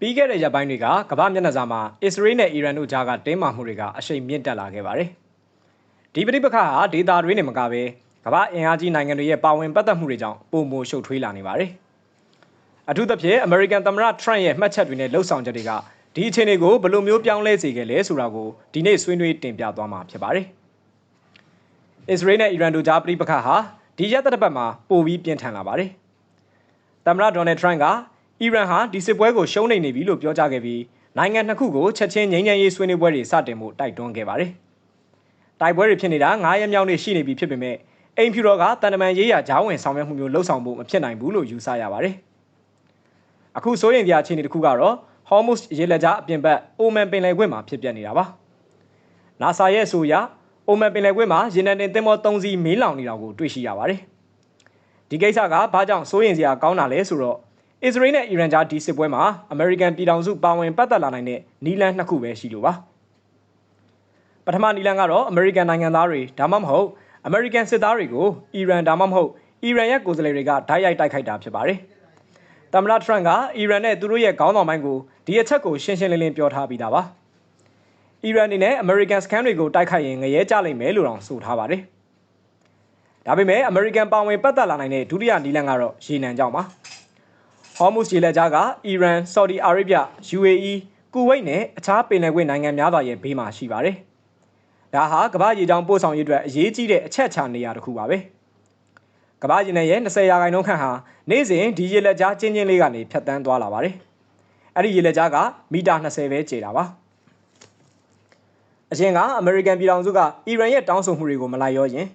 ပြီးခဲ့တဲ့ရက်ပိုင်းတွေကကမ္ဘာမျက်နှာစာမှာအစ္စရေးနဲ့အီရန်တို့ကြားကတင်းမာမှုတွေကအရှိန်မြင့်တက်လာခဲ့ပါတယ်။ဒီပဋိပက္ခဟာဒေတာတွေနဲ့မကဘဲကမ္ဘာအင်အားကြီးနိုင်ငံတွေရဲ့ပါဝင်ပတ်သက်မှုတွေကြောင့်ပုံမိုရှုပ်ထွေးလာနေပါတယ်။အထူးသဖြင့်အမေရိကန်သမ္မတထရန့်ရဲ့မှတ်ချက်တွေနဲ့လှုပ်ဆောင်ချက်တွေကဒီအခြေအနေကိုဘယ်လိုမျိုးပြောင်းလဲစေခဲ့လဲဆိုတာကိုဒီနေ့ဆွေးနွေးတင်ပြသွားမှာဖြစ်ပါတယ်။အစ္စရေးနဲ့အီရန်တို့ကြားပဋိပက္ခဟာဒီရက်သက်တစ်ပတ်မှာပိုပြီးပြင်းထန်လာပါတယ်။သမ္မတဒေါ်နယ်ထရန့်က အီရန်ဟာဒီစစ်ပွဲကိုရှုံးနေနေပြီလို့ပြောကြားခဲ့ပြီးနိုင်ငံနှစ်ခုကိုချက်ချင်းငြိမ်းချမ်းရေးဆွေးနွေးပွဲတွေစတင်မှုတိုက်တွန်းခဲ့ပါတယ်။တိုက်ပွဲတွေဖြစ်နေတာ9ရက်မြောက်နေ့ရှိနေပြီဖြစ်ပေမဲ့အိမ်ဖြူတော်ကတန်တမန်ရေးရာဂျောင်းဝင်ဆောင်ရွက်မှုမျိုးလှုပ်ဆောင်ဖို့မဖြစ်နိုင်ဘူးလို့ယူဆရပါတယ်။အခုစိုးရင်ပြအခြေအနေတစ်ခုကတော့ Hormuz ရေလက်ကြားအပြင်ဘက်အိုမန်ပင်လယ်ကွေ့မှာဖြစ်ပျက်နေတာပါ။ NASA ရဲ့အဆိုအရအိုမန်ပင်လယ်ကွေ့မှာရေနံတင်သင်္ဘော3စီးမေးလောင်နေတာကိုတွေ့ရှိရပါတယ်။ဒီကိစ္စကဘာကြောင့်စိုးရင်စရာကောင်းတာလဲဆိုတော့ အစ္စရေးနဲ့အီရန်ကြားဒီစစ်ပွဲမှာအမေရိကန်ပြည်ထောင်စုပါဝင်ပတ်သက်လာနိုင်တဲ့နီလန်နှစ်ခုပဲရှိလို့ပါပထမနီလန်ကတော့အမေရိကန်နိုင်ငံသားတွေဒါမှမဟုတ်အမေရိကန်စစ်သားတွေကိုအီရန်ဒါမှမဟုတ်အီရန်ရဲ့ကိုယ်စားလှယ်တွေကဓာတ်ရိုက်တိုက်ခိုက်တာဖြစ်ပါတယ်သမ္မတထရန့်ကအီရန်နဲ့သူတို့ရဲ့ခေါင်းဆောင်ပိုင်းကိုဒီအချက်ကိုရှင်းရှင်းလင်းလင်းပြောထားပြီးသားပါအီရန်အနေနဲ့အမေရိကန်စကန်တွေကိုတိုက်ခိုက်ရင်ငရဲကြလိမ့်မယ်လို့တောင်ဆိုထားပါတယ်ဒါပေမဲ့အမေရိကန်ပါဝင်ပတ်သက်လာနိုင်တဲ့ဒုတိယနီလန်ကတော့ရေနံကြောင့်ပါ ဟော်မုစ်ရေလက်ကြားကအီရန်၊ဆော်ဒီအာရေဗျ၊ UAE ၊ကူဝိတ်နဲ့အခြားပင်လယ်ကွေ့နိုင်ငံများစွာရဲ့ဘေးမှာရှိပါတယ်။ဒါဟာကမ္ဘာရေကြောင်းပို့ဆောင်ရေးအတွက်အရေးကြီးတဲ့အချက်ချာနေရာတစ်ခုပါပဲ။ကမ္ဘာရေနံရဲ့20ရာခိုင်နှုန်းခန့်ဟာနေ့စဉ်ဒီရေလက်ကြားကျင်းချင်းလေးကနေဖြတ်တန်းသွားလာပါတယ်။အဲ့ဒီရေလက်ကြားကမီတာ20ပဲကျေတာပါ။အရင်ကအမေရိကန်ပြည်ထောင်စုကအီရန်ရဲ့တောင်းဆိုမှုတွေကိုမလိုက်ရောရင်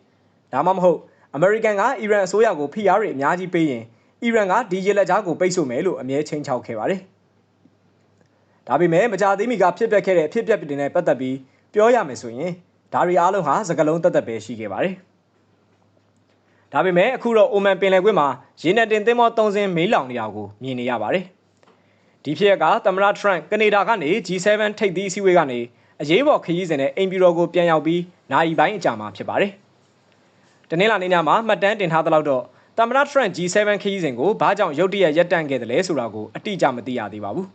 ဒါမှမဟုတ်အမေရိကန်ကအီရန်အစိုးရကိုဖိအားတွေအများကြီးပေးရင် အီရန်ကဒီရေလက်ကြားကိုပိတ်ဆို့မယ်လို့အမြဲချင်းချောက်ခဲ့ပါတယ်။ဒါပေမဲ့မကြာသေးမီကဖြစ်ပျက်ခဲ့တဲ့အဖြစ်အပျက်တွေနဲ့ပတ်သက်ပြီးပြောရမယ်ဆိုရင်ဒါတွေအားလုံးဟာစကလုံးတက်တက်ပဲရှိခဲ့ပါတယ်။ဒါပေမဲ့အခုတော့အိုမန်ပင်လယ်ကွေ့မှာရေနံတင်သင်္ဘော၃စင်းမေးလောင်နေတာကိုမြင်နေရပါတယ်။ဒီဖြစ်ရကသမ္မတထရန့်ကနေဒါကနေ G7 ထိပ်သီးအစည်းအဝေးကနေအရေးပေါ်ခရီးစဉ်နဲ့အိမ်ပြည်တော်ကိုပြန်ရောက်ပြီးနိုင်ပိုင်းအကြာမှာဖြစ်ပါတယ်။တနင်္လာနေ့ညမှာမှတ်တမ်းတင်ထားသလောက်တော့ သမ္မတထရန့် G7 ခရီးစဉ်ကိုဘာကြောင့်ရုတ်တရက်ရပ်တန့်ခဲ့တယ်လဲဆိုတာကိုအတိအကျမသိရသေးပါဘူး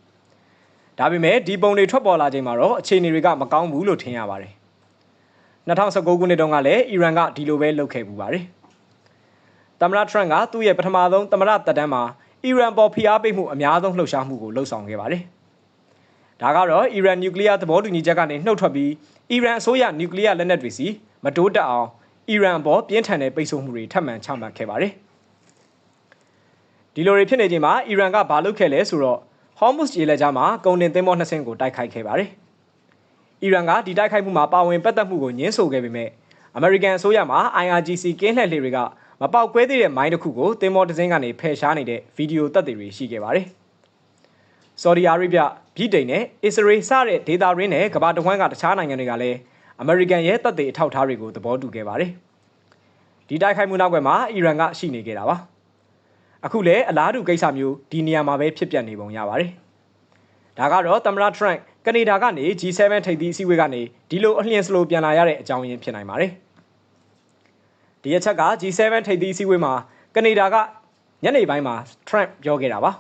။ဒါပေမဲ့ဒီပုံတွေထွက်ပေါ်လာချိန်မှာတော့အခြေအနေတွေကမကောင်းဘူးလို့ထင်ရပါတယ်။2019ခုနှစ်တုန်းကလည်းအီရန်ကဒီလိုပဲလုပ်ခဲ့ပူပါတယ်။သမ္မတထရန့်ကသူ့ရဲ့ပထမဆုံးသမ္မတသက်တမ်းမှာအီရန်ပေါ်ဖိအားပေးမှုအများဆုံးလှုပ်ရှားမှုကိုလှုပ်ဆောင်ခဲ့ပါတယ်။ဒါကတော့အီရန်နျူကလ িয়ার သဘောတူညီချက်ကနေနှုတ်ထွက်ပြီးအီရန်အစိုးရနျူကလ িয়ার လက်နက်တွေစီမတိုးတက်အောင်အီရန်ပေါ်ပြင်းထန်တဲ့ပိတ်ဆို့မှုတွေထပ်မံချမှတ်ခဲ့ပါတယ်။ ဒီလိုတွေဖြစ်နေချိန်မှာအီရန်ကဘာလုပ်ခဲ့လဲဆိုတော့ Hormuz ရေလက်ကြားမှာကုန်တင်သင်္ဘောနှစ်စင်းကိုတိုက်ခိုက်ခဲ့ပါတယ်။အီရန်ကဒီတိုက်ခိုက်မှုမှာပါဝင်ပတ်သက်မှုကိုညှင်းဆိုခဲ့ပေမဲ့အမေရိကန်အစိုးရမှ IRGC ကင်းလှည့်လှေတွေကမပေါက်ကွဲသေးတဲ့မိုင်းတစ်ခုကိုသင်္ဘောတစ်စင်းကနေဖယ်ရှားနေတဲ့ဗီဒီယိုသက်သေတွေရှိခဲ့ပါတယ်။ဆော်ဒီအာရေဗျ၊ဗြိတိန်နဲ့အစ္စရေးစတဲ့ဒေသရင်းနဲ့ကမ္ဘာတဝန်းကတခြားနိုင်ငံတွေကလည်းအမေရိကန်ရဲ့တပ်တွေအထောက်အထားတွေကိုသဘောတူခဲ့ပါတယ်။ဒီတိုက်ခိုက်မှုနောက်ကွယ်မှာအီရန်ကရှိနေခဲ့တာပါ။ အခုလည်းအလားတူကိစ္စမျိုးဒီနေရာမှာပဲဖြစ်ပျက်နေပုံရပါတယ်။ဒါကတော့သမ္မတထရန့်ကနေဒါကနေ G7 ထိပ်သီးအစည်းအဝေးကနေဒီလိုအလျင်စလိုပြန်လာရတဲ့အကြောင်းရင်းဖြစ်နိုင်ပါတယ်။ဒီအချက်က G7 ထိပ်သီးအစည်းအဝေးမှာကနေဒါကညနေပိုင်းမှာထရန့်ပြောခဲ့တာပါ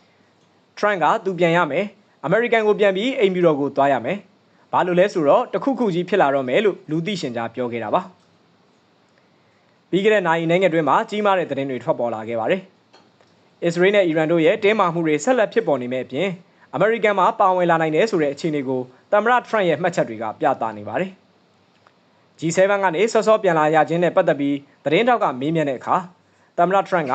။ထရန့်ကသူပြန်ရမယ်။အမေရိကန်ကိုပြန်ပြီးအိမ်ပြည်တော်ကိုသွားရမယ်။ဘာလို့လဲဆိုတော့တခုခုကြီးဖြစ်လာတော့မယ်လို့လူသိရှင်ကြားပြောခဲ့တာပါ။ ပြီးခဲ့တဲ့နိုင်နိုင်ငံတွင်းမှာကြီးမားတဲ့သတင်းတွေထွက်ပေါ်လာခဲ့ပါတယ်။အစ္စရေးနဲ့အီရန်တို့ရဲ့တင်းမာမှုတွေဆက်လက်ဖြစ်ပေါ်နေမဲ့အပြင်အမေရိကန်မှာပါဝင်လာနိုင်တယ်ဆိုတဲ့အခြေအနေကိုသမ္မတထရန့်ရဲ့မှတ်ချက်တွေကပြသနေပါတယ်။ G7 ကနေဆော့ဆော့ပြန်လာရခြင်းနဲ့ပတ်သက်ပြီးသတင်းတောက်ကမေးမြန်းတဲ့အခါသမ္မတထရန့်က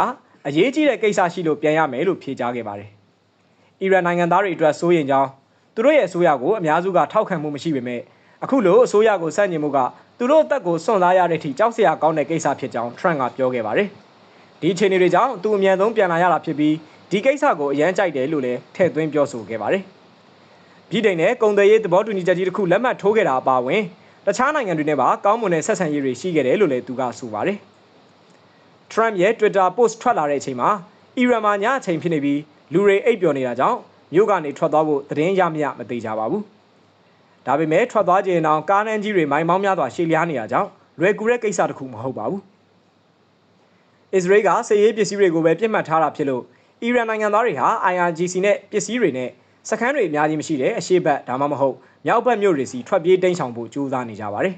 အရေးကြီးတဲ့ကိစ္စရှိလို့ပြန်ရမယ်လို့ဖြေကြားခဲ့ပါတယ်။အီရန်နိုင်ငံသားတွေအတွက်စိုးရိမ်ကြောင်းသူတို့ရဲ့အစိုးရကိုအများစုကထောက်ခံမှုမရှိပေမဲ့ အခုလိုအစိုးရကိုစန့်ကျင်မှုကသူတို့အသက်ကိုစွန့်စားရတဲ့အထိကြောက်စရာကောင်းတဲ့ကိစ္စဖြစ်ကြောင်းထရန့်ကပြောခဲ့ပါတယ်။ဒီအခြေအနေတွေကြောင့်သူအမြန်ဆုံးပြန်လာရတာဖြစ်ပြီးဒီကိစ္စကိုအရန်ကြိုက်တယ်လို့လည်းထည့်သွင်းပြောဆိုခဲ့ပါတယ်။ပြည်ထိုင်နဲ့ကုန်သွယ်ရေးသဘောတူညီချက်ကြီးတစ်ခုလက်မှတ်ထိုးခဲ့တာအပါအဝင်တခြားနိုင်ငံတွေနဲ့ပါကောင်းမွန်တဲ့ဆက်ဆံရေးတွေရှိခဲ့တယ်လို့လည်းသူကဆိုပါတယ်။ Trump ရဲ့ Twitter post ထွက်လာတဲ့အချိန်မှာအီရန်မှာညအချိန်ဖြစ်နေပြီးလူတွေအိပ်ပျော်နေတာကြောင့်မြို့ကနေထွက်သွားဖို့သတင်းရမရမသေးကြပါဘူး။ ဒါပေမဲ့ထွက်သွားခြင်းအောင်ကားနှန်းကြီးတွေမိုင်မောင်းများစွာရှည်လျားနေတာကြောင့်လွယ်ကူတဲ့ကိစ္စတစ်ခုမဟုတ်ပါဘူး။အစ္စရေးကစစ်ရေးပစ္စည်းတွေကိုပဲပြစ်မှတ်ထားတာဖြစ်လို့အီရန်နိုင်ငံသားတွေဟာ IRGC နဲ့ပစ္စည်းတွေနဲ့စခန်းတွေအများကြီးမရှိတဲ့အရှေ့ဘက်ဒါမှမဟုတ်မြောက်ဘက်မြို့တွေစီထွက်ပြေးတိမ်းရှောင်ဖို့ကြိုးစားနေကြပါတယ်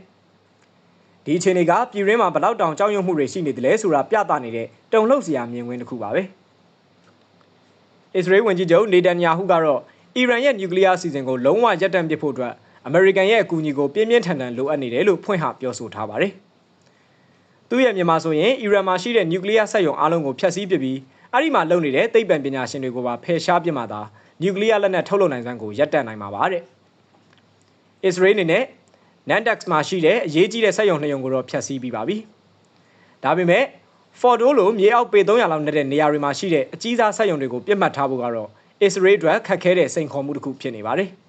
။ဒီအခြေအနေကပြည်ရင်းမှာဘလောက်တောင်ကြောက်ရွံ့မှုတွေရှိနေတယ်လဲဆိုတာပြသနေတဲ့တုံ့လှုပ်စရာမြင်ကွင်းတစ်ခုပါပဲ။အစ္စရေးဝန်ကြီးချုပ်နေတန်ယာဟုကတော့အီရန်ရဲ့နျူကလ িয়ার အစီအစဉ်ကိုလုံးဝရပ်တန့်ပစ်ဖို့အတွက် အမေရိကန်ရဲ့အကူအညီကိုပြင်းပြင်းထန်ထန်လိုအပ်နေတယ်လို့ဖွင့်ဟပြောဆိုထားပါတယ်။သူ့ရဲ့မြန်မာဆိုရင်အီရန်မှာရှိတဲ့နျူကလ িয়ার စက်ရုံအလုံးကိုဖျက်ဆီးပစ်ပြီးအဲ့ဒီမှာလုပ်နေတဲ့သိပ္ပံပညာရှင်တွေကိုပါဖယ်ရှားပစ်မှသာနျူကလ িয়ার လက်နက်ထုတ်လုပ်နိုင်စွမ်းကိုရပ်တန့်နိုင်မှာပါတဲ့အစ္စရေးအနေနဲ့ Nandex မှာရှိတဲ့အရေးကြီးတဲ့စက်ရုံနှစ်ရုံကိုတော့ဖျက်ဆီးပြီးပါပြီ။ဒါပေမဲ့ Fordo လိုမြေအောက်ပေ300လောက်နေတဲ့နေရာတွေမှာရှိတဲ့အကြီးစားစက်ရုံတွေကိုပြစ်မှတ်ထားဖို့ကတော့ Israel အတွက်ခက်ခဲတဲ့စိန်ခေါ်မှုတစ်ခုဖြစ်နေပါတယ်။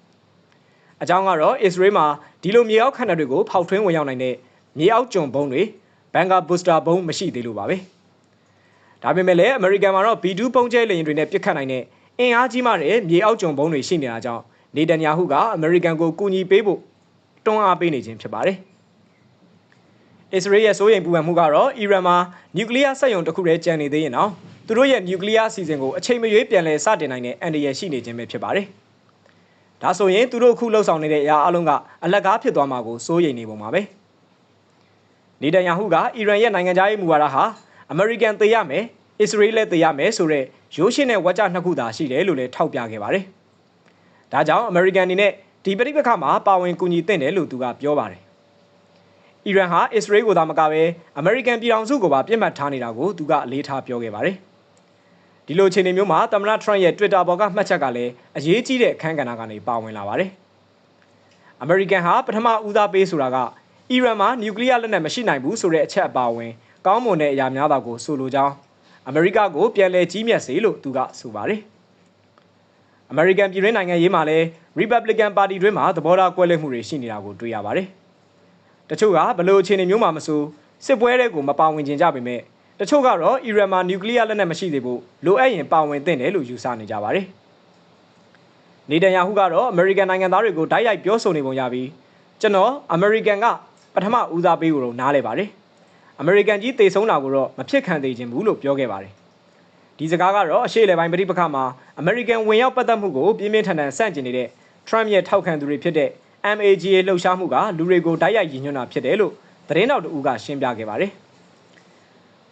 အကြောင်းကတော့ Israel မှာဒီလိုမြေအောက်ခန္ဓာတွေကိုဖောက်ထွင်းဝင်ရောက်နိုင်တဲ့မြေအောက်ကျုံဘုံတွေ Banger Booster ဘုံမရှိသေးလို့ပါပဲ။ဒါပေမဲ့လည်း American မှာတော့ B2 ပုံကျဲလေယာဉ်တွေနဲ့ပစ်ခတ်နိုင်တဲ့အင်အားကြီးမှတဲ့မြေအောက်ကျုံဘုံတွေရှိနေတာကြောင့်နေတန်ယာဟုကအမေရိကန်ကိုကူညီပေးဖို့တွန်းအားပေးနေခြင်းဖြစ်ပါတယ်။အစ္စရေးရဲ့စိုးရိမ်ပူပန်မှုကတော့အီရန်မှာနျူကလ িয়ার စက်ရုံတစ်ခုတည်းကျန်နေသေးရင်တော့သူတို့ရဲ့နျူကလ িয়ার အစီအစဉ်ကိုအချိန်မရွေးပြန်လည်စတင်နိုင်တဲ့အန္တရာယ်ရှိနေခြင်းပဲဖြစ်ပါတယ်။ ဒါဆိုရင်သူတို့အခုလှုပ်ဆောင်နေတဲ့အရာအလုံးကအလက်ကားဖြစ်သွားမှာကိုစိုးရိမ်နေပုံပါပဲ။နေတန်ယာဟုကအီရန်ရဲ့နိုင်ငံသားရေးမူဝါဒဟာအမေရိကန်သေရမယ်အစ္စရေးလည်းသေရမယ်ဆိုတဲ့ရိုးရှင်းတဲ့ဝါကြနှစ်ခုသာရှိတယ်လို့လည်းထောက်ပြခဲ့ပါတယ်။ဒါကြောင့်အမေရိကန်အနေနဲ့ဒီပဋိပက္ခမှာပါဝင်ကူညီသင့်တယ်လို့သူကပြောပါတယ်။အီရန်ဟာအစ္စရေးကိုသာမကဘဲအမေရိကန်ပြည်ထောင်စုကိုပါပြစ်မှတ်ထားနေတာကိုသူကအလေးထားပြောခဲ့ပါတယ်။ ဒီလိုအခြေအနေမျိုးမှာသမ္မတထရန့်ရဲ့ Twitter ပေါ်ကမှတ်ချက်ကလည်းအရေးကြီးတဲ့အခန်းကဏ္ဍကနေပါဝင်လာပါတယ်။အမေရိကန်ဟာပထမဦးစားပေးဆိုတာကအီရန်မှာနျူကလ িয়ার လက်နက်မရှိနိုင်ဘူးဆိုတဲ့အချက်အပါအဝင်ကောင်းမွန်တဲ့အရာများတာကိုဆိုလိုကြောင်းအမေရိကကိုပြန်လည်ကြီးမြတ်စေလို့သူကဆိုပါတယ်။အမေရိကန်ပြည်တွင်းနိုင်ငံရေးမှာလည်း Republican Party တွင်းမှာသဘောထားကွဲလွဲမှုတွေရှိနေတာကိုတွေ့ရပါတယ်။တချို့ကဘလို့အခြေအနေမျိုးမှာမဆိုစစ်ပွဲတွေကိုမပါဝင်ကြကြပေမဲ့ တချို့ကတော့အီရန်မှာနျူကလ িয়ার လက်နက်မရှိသေးဘူးလိုအပ်ရင်ပါဝင်သင့်တယ်လို့ယူဆနေကြပါတယ်။နေတန်ယာဟုကတော့အမေရိကန်နိုင်ငံသားတွေကိုတိုက်ရိုက်ပြောဆိုနေပုံရပြီးကျွန်တော်အမေရိကန်ကပထမဦးစားပေးကိုတော့နားလဲပါတယ်။အမေရိကန်ကြီးတေဆုံးတာကိုတော့မဖြစ်ခံသေးခြင်းဘူးလို့ပြောခဲ့ပါတယ်။ဒီစကားကတော့အရှေ့လေပိုင်းပြည်ပခါမှာအမေရိကန်ဝင်ရောက်ပတ်သက်မှုကိုပြင်းပြင်းထန်ထန်ဆန့်ကျင်နေတဲ့ Trump ရဲ့ထောက်ခံသူတွေဖြစ်တဲ့ MAGA လှုပ်ရှားမှုကလူတွေကိုတိုက်ရိုက်ရည်ညွှန်းတာဖြစ်တယ်လို့သတင်းတော်တူကရှင်းပြခဲ့ပါတယ်။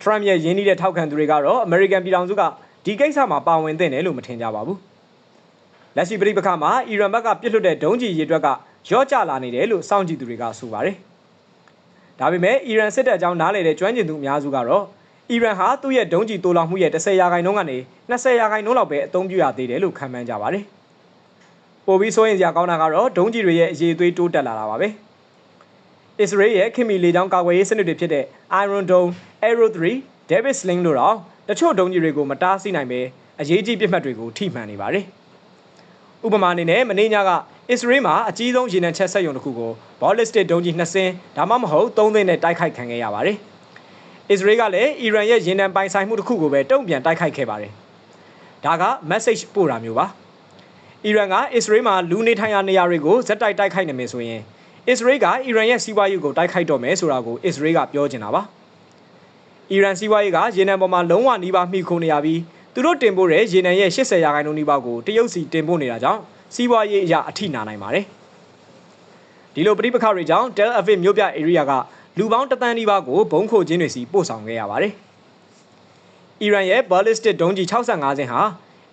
Trump ရဲ့ရင်းနှီးတဲ့ထောက်ခံသူတွေကတော့အမေရိကန်ပြည်ထောင်စုကဒီကိစ္စမှာပါဝင်သင့်တယ်လို့မထင်ကြပါဘူး။လက်ရှိပြည်ပခါမှာအီရန်ဘက်ကပြစ်လွတ်တဲ့ဒုံးကျည်ရေတွက်ကရော့ကျလာနေတယ်လို့စောင့်ကြည့်သူတွေကဆိုပါတယ်။ဒါပေမဲ့အီရန်စစ်တပ်အကြောင်းနားလည်တဲ့ကျွမ်းကျင်သူအများစုကတော့အီရန်ဟာသူ့ရဲ့ဒုံးကျည်တိုးလောင်မှုရဲ့10ရာခိုင်နှုန်းကနေ20ရာခိုင်နှုန်းလောက်ပဲအသုံးပြုရသေးတယ်လို့ခန့်မှန်းကြပါတယ်။ပိုပြီးစိုးရင်စရာကောင်းတာကတော့ဒုံးကျည်တွေရဲ့အရေးသွေးတိုးတက်လာတာပါပဲ။ အစ္စရေးရဲ့ခင်မီလေကြောင်းကာကွယ်ရေးစနစ်တွေဖြစ်တဲ့ Iron Dome, Arrow 3, David Sling တို့တော့တချို့ဒုံးကျည်တွေကိုမတားဆီးနိုင်ပဲအရေးကြီးပြစ်မှတ်တွေကိုထိမှန်နေပါတယ်။ဥပမာအနေနဲ့မနေ့ညကအစ္စရေးမှာအကြီးဆုံးရေနံချက်ဆက်ရုံတစ်ခုကိုဘောလစ်တစ်ဒုံးကြီး2စင်းဒါမှမဟုတ်3သိန်းနဲ့တိုက်ခိုက်ခံခဲ့ရပါတယ်။အစ္စရေးကလည်းအီရန်ရဲ့ရေနံပိုင်ဆိုင်မှုတစ်ခုကိုပဲတုံ့ပြန်တိုက်ခိုက်ခဲ့ပါတယ်။ဒါက message ပို့တာမျိုးပါ။အီရန်ကအစ္စရေးမှာလူနေထိုင်ရာနေရာတွေကိုဇက်တိုက်တိုက်ခိုက်နေမယ်ဆိုရင် အစ္စရေးကအီရန်ရဲ့စီးပွားရေးကိုတိုက်ခိုက်တော့မယ်ဆိုတာကိုအစ္စရေးကပြောချင်တာပါ။အီရန်စီးပွားရေးကရေနံပေါ်မှာလုံးဝနှီးပါမှီခိုနေရပြီးသူတို့တင်ပို့တဲ့ရေနံရဲ့80ရာခိုင်နှုန်းနှီးပါကိုတရုတ်စီတင်ပို့နေတာကြောင့်စီးပွားရေးအရာအထိနာနိုင်ပါတယ်။ဒီလိုပြိပခါတွေကြောင့် Tel Aviv မြို့ပြ area ကလူပေါင်းတသန်းနီးပါးကိုဘုံခိုခြင်းတွေစီပို့ဆောင်ခဲ့ရပါတယ်။အီရန်ရဲ့ ballistic ဒုံးကျည်65စင်းဟာ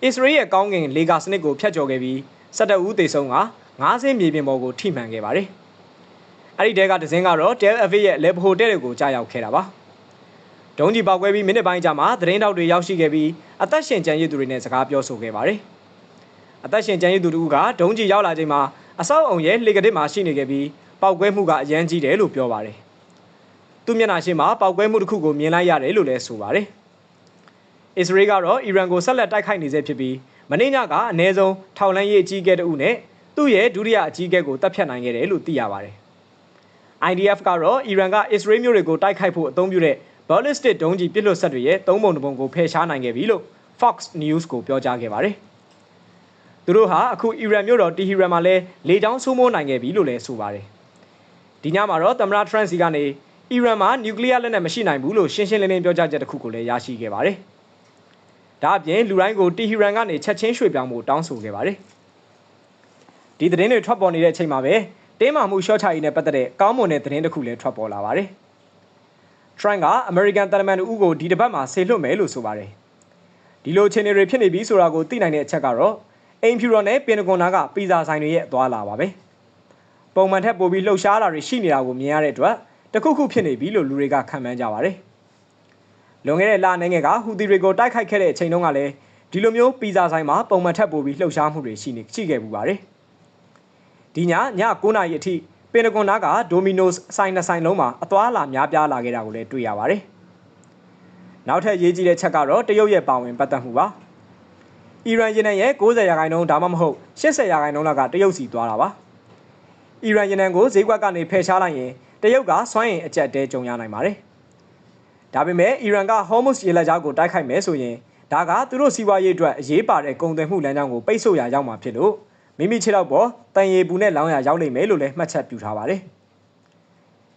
အစ္စရေးရဲ့ကောင်းကင်လေကာစနစ်ကိုဖျက်ချော်ခဲ့ပြီး17ဦးသေဆုံးက9စင်းမြေပြင်ပေါ်ကိုထိမှန်ခဲ့ပါတယ်။ အဲ့ဒီတဲကဒဇင်းကတော့ Tel Aviv ရဲ့ level hotel တွေကိုကြားရောက်ခဲ့တာပါ။ဒုံးကျည်ပောက်ကွဲပြီးမိနစ်ပိုင်းကြာမှသတင်းတောက်တွေရောက်ရှိခဲ့ပြီးအသက်ရှင်ကျန်ရစ်သူတွေနဲ့စကားပြောဆိုခဲ့ပါတယ်။အသက်ရှင်ကျန်ရည်သူတို့ကဒုံးကြီးရောက်လာချိန်မှာအဆောက်အုံရဲ့လှေကတစ်မှာရှိနေခဲ့ပြီးပောက်ကွဲမှုကအရန်ကြီးတယ်လို့ပြောပါတယ်။သူမျက်နှာရှိမှာပောက်ကွဲမှုတစ်ခုကိုမြင်လိုက်ရတယ်လို့လည်းဆိုပါတယ်။အစ္စရေးကတော့အီရန်ကိုဆက်လက်တိုက်ခိုက်နေဆဲဖြစ်ပြီးမနေ့ညကအနည်းဆုံးထောင်လန်းရေးအကြီးအကဲတဦးနဲ့သူ့ရဲ့ဒုတိယအကြီးအကဲကိုတပ်ဖြတ်နိုင်ခဲ့တယ်လို့သိရပါတယ်။ IDF ကတော့အီရန်ကအစ္စရေးမျိုးတွေကိုတိုက်ခိုက်ဖို့အသုံးပြုတဲ့ ballistic ဒုံးကျည်ပစ်လွတ်ဆက်တွေရဲ့သုံးပုံတစ်ပုံကိုဖယ်ရှားနိုင်ခဲ့ပြီလို့ Fox News ကိုပြောကြားခဲ့ပါတယ်။သူတို့ဟာအခုအီရန်မြို့တော်တီဟီရန်မှာလဲလေကြောင်းဆိုးမိုးနိုင်ခဲ့ပြီလို့လည်းဆိုပါတယ်ဒီညမှာတော့သမ္မတထရန့်စီကနေအီရန်မှာနျူကလ িয়ার လက်နက်မရှိနိုင်ဘူးလို့ရှင်းရှင်းလင်းလင်းပြောကြားချက်တစ်ခုကိုလည်းရရှိခဲ့ပါတယ်ဒါအပြင်လူတိုင်းကိုတီဟီရန်ကနေချက်ချင်းရွှေ့ပြောင်းဖို့တောင်းဆိုခဲ့ပါတယ်ဒီသတင်းတွေထွက်ပေါ်နေတဲ့အချိန်မှာပဲ တင်းမာမှုရှော့ချရေးနဲ့ပတ်သက်တဲ့ကောင်းမွန်တဲ့သတင်းတစ်ခုလည်းထွက်ပေါ်လာပါတယ်ထရန့်ကအမေရိကန်တမန်တူကိုဒီတစ်ပတ်မှာဆေလွတ်မယ်လို့ဆိုပါတယ်ဒီလိုအခြေအနေတွေဖြစ်နေပြီဆိုတာကိုသိနိုင်တဲ့အချက်ကတော့အိမ်ဖြူတော်နဲ့ပင်တဂွန်နာကပီဇာဆိုင်တွေရဲ့အသွားလာပါပဲပုံမှန်ထက်ပိုပြီးလှုပ်ရှားတာတွေရှိနေတာကိုမြင်ရတဲ့အတွက်တခုခုဖြစ်နေပြီလို့လူတွေကခံမှန်းကြပါတယ်လွန်ခဲ့တဲ့လနိုင်ငံကဟူသီတွေကိုတိုက်ခိုက်ခဲ့တဲ့အချိန်တုန်းကလည်းဒီလိုမျိုးပီဇာဆိုင်မှာပုံမှန်ထက်ပိုပြီးလှုပ်ရှားမှုတွေရှိနေရှိခဲ့ပူပါတယ် ဒီညည9နာရီအထိပင်တဂွန်နာကဒိုမီနိုစ်ဆိုင်နှစ်ဆိုင်လုံးမှာအသွားလာများပြားလာခဲ့တာကိုလည်းတွေ့ရပါတယ်နောက်ထပ်ရေးကြီးတဲ့ချက်ကတော့တရုတ်ရဲ့ပါဝင်ပတ်သက်မှုပါအီရန်ရင်းနှံရဲ့90ရာခိုင်နှုန်းဒါမှမဟုတ်80ရာခိုင်နှုန်းလောက်ကတရုတ်စီသွားတာပါအီရန်ရင်းနှံကိုဈေးကွက်ကနေဖယ်ရှားလိုက်ရင်တရုတ်ကစွမ်းအင်အကျက်တဲကြုံရနိုင်ပါတယ်ဒါပေမဲ့အီရန်ကဟော်မုစ်ရေလက်ကြားကိုတိုက်ခိုက်မယ်ဆိုရင်ဒါကသူတို့စီးပွားရေးအတွက်အရေးပါတဲ့ကုန်သွယ်မှုလမ်းကြောင်းကိုပိတ်ဆို့ရာရောက်မှာဖြစ်လို့ မိမိခြေထောက်ပေါ်တန်ရီပူနဲ့လောင်းရရောက်လိမ့်မယ်လို့လည်းမှတ်ချက်ပြုထားပါတယ်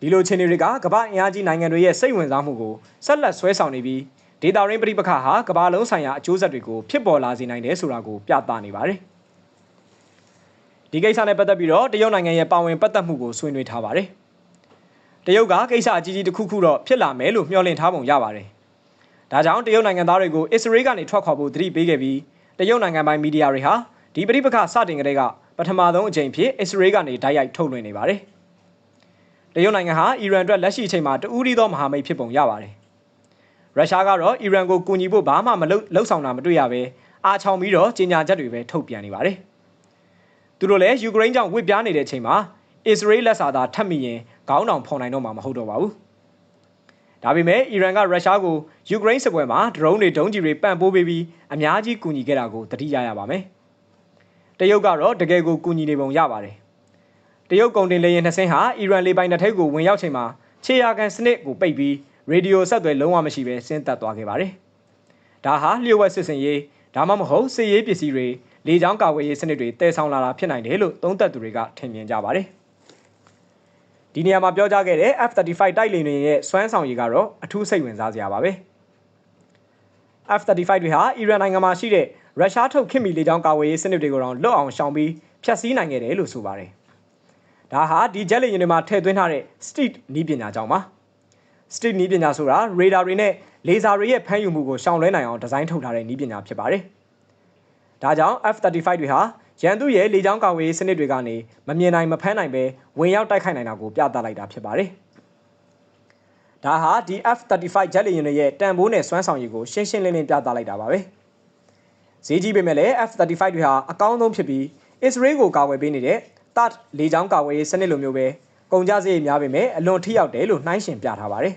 ဒီလိုခြေနေတွေကကမ္ဘာအင်အားကြီးနိုင်ငံတွေရဲ့စိတ်ဝင်စားမှုကိုဆက်လက်ဆွဲဆောင်နေပြီးဒေတာရင်းပြိပခါဟာကမ္ဘာလုံးဆိုင်ရာအကျိုးဆက်တွေကိုဖြစ်ပေါ်လာစေနိုင်တယ်ဆိုတာကိုပြသနေပါတယ်ဒီကိစ္စနဲ့ပတ်သက်ပြီးတော့တရုတ်နိုင်ငံရဲ့ပါဝင်ပတ်သက်မှုကိုဆွေးနွေးထားပါတယ်တရုတ်ကကိစ္စအကြီးကြီးတစ်ခုခုတော့ဖြစ်လာမယ်လို့မျှော်လင့်ထားပုံရပါတယ်ဒါကြောင့်တရုတ်နိုင်ငံသားတွေကိုအစ္စရေးကနေထွက်ခွာဖို့သတိပေးခဲ့ပြီးတရုတ်နိုင်ငံပိုင်မီဒီယာတွေဟာ ဒီပြိပခစတင်ကလေးကပထမဆုံးအကြိမ်ဖြစ်အစ္စရေးကနေတိုက်ရိုက်ထုတ်လွှင့်နေပါတယ်တရုတ်နိုင်ငံဟာအီရန်အတွက်လက်ရှိအချိန်မှာတူးရီသောမဟာမိတ်ဖြစ်ပုံရပါတယ်ရုရှားကတော့အီရန်ကိုကူညီဖို့ဘာမှမလုပ်လှုပ်ဆောင်တာမတွေ့ရဘဲအားချောင်ပြီးတော့ကြေညာချက်တွေပဲထုတ်ပြန်နေပါတယ်။သူတို့လည်းယူကရိန်းကြောင့်ဝစ်ပြားနေတဲ့အချိန်မှာအစ္စရေးလက်စာသားထပ်မိရင်ခေါင်းတောင်ဖော်နိုင်တော့မှာမဟုတ်တော့ပါဘူး။ဒါပေမဲ့အီရန်ကရုရှားကိုယူကရိန်းစစ်ပွဲမှာဒရုန်းတွေဒုံးကျည်တွေပံ့ပိုးပေးပြီးအများကြီးကူညီခဲ့တာကိုသတိရရပါမယ်။ တရုတ်ကတော့တကယ်ကိုကူညီနေပုံရပါတယ်။တရုတ်ကုန်တင်လေယာဉ်နှစ်စင်းဟာအီရန်လေပိုင်နှစ်ထိပ်ကိုဝင်ရောက်ချိန်မှာခြေရာခံစနစ်ကိုပိတ်ပြီးရေဒီယိုဆက်သွယ်လုံးဝမရှိဘဲဆင်းသက်သွားခဲ့ပါတယ်။ဒါဟာလျှို့ဝှက်စစ်စင်ရေးဒါမှမဟုတ်စစ်ရေးပစ္စည်းတွေလေကြောင်းကာကွယ်ရေးစနစ်တွေတည်ဆောင်လာတာဖြစ်နိုင်တယ်လို့သုံးသပ်သူတွေကထင်မြင်ကြပါတယ်။ဒီနေရာမှာပြောကြားခဲ့တဲ့ F35 တိုက်လေယာဉ်တွေရဲ့စွမ်းဆောင်ရည်ကတော့အထူးစိတ်ဝင်စားစရာပါပဲ။ F35 တွေဟာအီရန်နိုင်ငံမှာရှိတဲ့ ရုရှားထုတ်ခင်မီလေကြောင်းကာကွယ်ရေးစနစ်တွေကိုတော့လွတ်အောင်ရှောင်ပြီးဖျက်ဆီးနိုင်ခဲ့တယ်လို့ဆိုပါတယ်။ဒါဟာဒီဂျက်လေယာဉ်တွေမှာထည့်သွင်းထားတဲ့ Steed နည်းပညာကြောင့်ပါ။ Steed နည်းပညာဆိုတာရေဒါတွေနဲ့လေဆာတွေရဲ့ဖမ်းယူမှုကိုရှောင်လွှဲနိုင်အောင်ဒီဇိုင်းထုတ်ထားတဲ့နည်းပညာဖြစ်ပါတယ်။ဒါကြောင့် F35 တွေဟာရန်သူရဲ့လေကြောင်းကာဝေးစနစ်တွေကနေမမြင်နိုင်မဖမ်းနိုင်ပဲဝင်ရောက်တိုက်ခိုက်နိုင်တာကိုပြသလိုက်တာဖြစ်ပါတယ်။ဒါဟာဒီ F35 ဂျက်လေယာဉ်တွေရဲ့တန်ဖိုးနဲ့စွမ်းဆောင်ရည်ကိုရှင်းရှင်းလင်းလင်းပြသလိုက်တာပါပဲ။ ဈေးကြီးပေမဲ့လည်း F35 တွေဟာအကောင်းဆုံးဖြစ်ပြီး Israel ကိုကာကွယ်ပေးနေတဲ့ THAAD လေကြောင်းကာကွယ်ရေးစနစ်လိုမျိုးပဲကုန်ကြစရိတ်များပေမဲ့အလွန်ထိရောက်တယ်လို့နှိုင်းယှဉ်ပြထားပါတယ်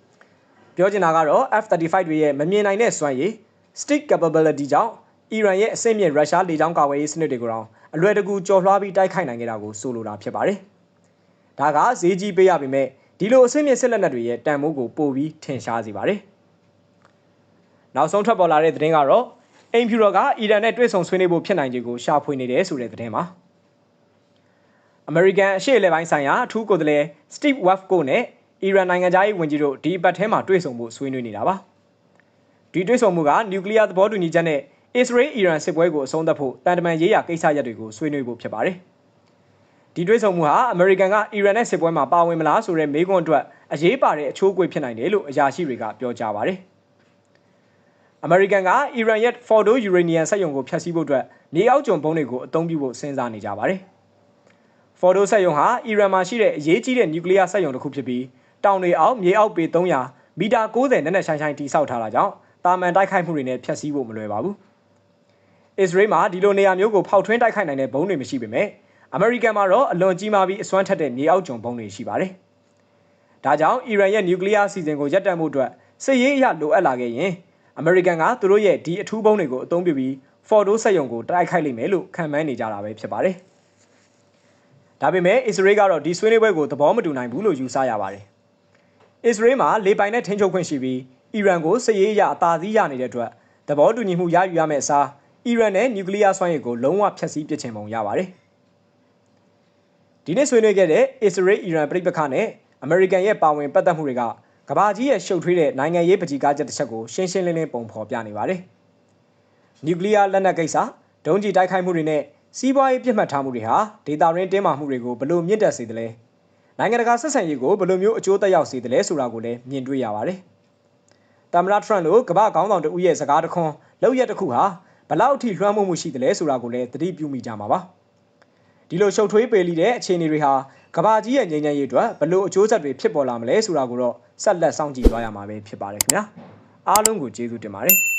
။ပြောချင်တာကတော့ F35 တွေရဲ့မမြင်နိုင်တဲ့စွမ်းရည် stick capability ကြောင့်အီရန်ရဲ့အဆင့်မြင့်ရုရှားလေကြောင်းကာကွယ်ရေးစနစ်တွေကိုတော့အလွယ်တကူကျော်လွှားပြီးတိုက်ခိုက်နိုင်ခဲ့တာကိုဆိုလိုတာဖြစ်ပါတယ်။ဒါကဈေးကြီးပေးရပေမဲ့ဒီလိုအဆင့်မြင့်စစ်လက်နက်တွေရဲ့တန်ဖိုးကိုပိုပြီးထင်ရှားစေပါတယ်။နောက်ဆုံးထွက်ပေါ်လာတဲ့သတင်းကတော့ အိမ်ဖြူတော်ကအီရန်နဲ့တွေ့ဆုံဆွေးနွေးဖို့ဖြစ်နိုင်ခြေကိုရှာဖွေနေတယ်ဆိုတဲ့သတင်းပါ။အမေရိကန်အရှေ့အလယ်ပိုင်းဆိုင်ရာအထူးကိုယ်စားလှယ် Steve Witkoff နဲ့အီရန်နိုင်ငံသားရေးဝန်ကြီးတို့ဒီပတ်ထဲမှာတွေ့ဆုံမှုဆွေးနွေးနေတာပါဒီတွေ့ဆုံမှုကနျူကလ িয়ার သဘောတူညီချက်နဲ့အစ္စရေးအီရန်စစ်ပွဲကိုအဆုံးသတ်ဖို့တန်တမန်ရေးရာကိစ္စရပ်တွေကိုဆွေးနွေးဖို့ဖြစ်ပါတယ်ဒီတွေ့ဆုံမှုဟာအမေရိကန်ကအီရန်နဲ့စစ်ပွဲမှာပါဝင်မလားဆိုတဲ့မေးခွန်းအတွက်အရေးပါတဲ့အချိုးအကွေ့ဖြစ်နိုင်တယ်လို့အရာရှိတွေကပြောကြားပါတယ် အမေရိကန်ကအီရန်ရဲ့ Fordo Uranium စက်ရုံကိုဖျက်ဆီးဖို့အတွက်မြေအောက်ကျုံဘုံတွေကိုအသုံးပြုဖို့စဉ်းစားနေကြပါတယ်။ဖော်ဒိုဆက်ယုံဟာအီရန်မှာရှိတဲ့အရေးကြီးတဲ့နျူကလ িয়ার ဆက်ယုံတစ်ခုဖြစ်ပြီးတောင်တွေအောက်မြေအောက်ပေ300မီတာ90နဲ့နဲ့ဆိုင်ဆိုင်တိဆောက်ထားတာကြောင့်တာမန်တိုက်ခိုက်မှုတွေနဲ့ဖျက်ဆီးဖို့မလွယ်ပါဘူး။အစ္စရေးမှာဒီလိုနေရာမျိုးကိုဖောက်ထွင်းတိုက်ခိုက်နိုင်တဲ့ဘုံတွေမရှိပေမဲ့အမေရိကန်မှာတော့အလွန်ကြီးမားပြီးအစွမ်းထက်တဲ့မြေအောက်ကျုံဘုံတွေရှိပါတယ်။ဒါကြောင့်အီရန်ရဲ့နျူကလ িয়ার အစီအစဉ်ကိုရပ်တန့်မှုအတွက်စစ်ရေးအရလိုအပ်လာခဲ့ရင် အမေရိကန်ကသူတို့ရဲ့ဒီအထူးဘုံတွေကိုအသုံးပြုပြီးဖော်ဒိုဆက်ယုံကိုတိုက်ခိုက်လိမ့်မယ်လို့ခန့်မှန်းနေကြတာပဲဖြစ်ပါတယ်။ဒါပေမဲ့အစ္စရေးကတော့ဒီဆွေးနွေးပွဲကိုသဘောမတူနိုင်ဘူးလို့ယူဆရပါတယ်။အစ္စရေးမှာလေပိုင်နဲ့ထိန်းချုပ်ခွင့်ရှိပြီးအီရန်ကိုစစ်ရေးအရအသာစီးရနေတဲ့အတွက်သဘောတူညီမှုရယူရမယ့်အစားအီရန်နဲ့နျူကလ িয়ার စွမ်းရည်ကိုလုံးဝဖျက်ဆီးပစ်ချင်ပုံရပါတယ်။ဒီနေ့ဆွေးနွေးခဲ့တဲ့အစ္စရေးအီရန်ပြည်ပခါနဲ့အမေရိကန်ရဲ့ပါဝင်ပတ်သက်မှုတွေက ကဘာကြီးရဲ့ရှုပ်ထွေးတဲ့နိုင်ငံရေးပဋိကားချက်တစ်ချက်ကိုရှင်းရှင်းလင်းလင်းပုံဖော်ပြနေပါတယ်နျူကလ িয়ার လက်နက်ကိစ္စဒုံးကျည်တိုက်ခိုက်မှုတွေနဲ့စီးပွားရေးပြစ်မှတ်ထားမှုတွေဟာဒေတာရင်းတင်းမာမှုတွေကိုဘယ်လိုမြင့်တက်စေသလဲနိုင်ငံတကာဆက်ဆံရေးကိုဘယ်လိုမျိုးအကျိုးသက်ရောက်စေသလဲဆိုတာကိုလည်းမြင်တွေ့ရပါတယ်။တမရထရန့်လိုကမ္ဘာခေါင်းဆောင်တဦးရဲ့စကားတခွန်းလောက်ရက်တစ်ခုဟာဘလောက်အထိလွှမ်းမိုးမှုရှိသလဲဆိုတာကိုလည်းသတိပြုမိကြမှာပါ။ဒီလိုရှုပ်ထွေးပေလီတဲ့အခြေအနေတွေဟာ ကမ္ဘာကြီးရဲ့ငြိမ်းချမ်းရေးအတွက်ဘယ်လိုအကျိုးဆက်တွေဖြစ်ပေါ်လာမလဲဆိုတာကိုတော့ဆက်လက်စောင့်ကြည့်သွားရမှာပဲဖြစ်ပါတယ်ခင်ဗျာ။အားလုံးကိုကျေးဇူးတင်ပါတယ်။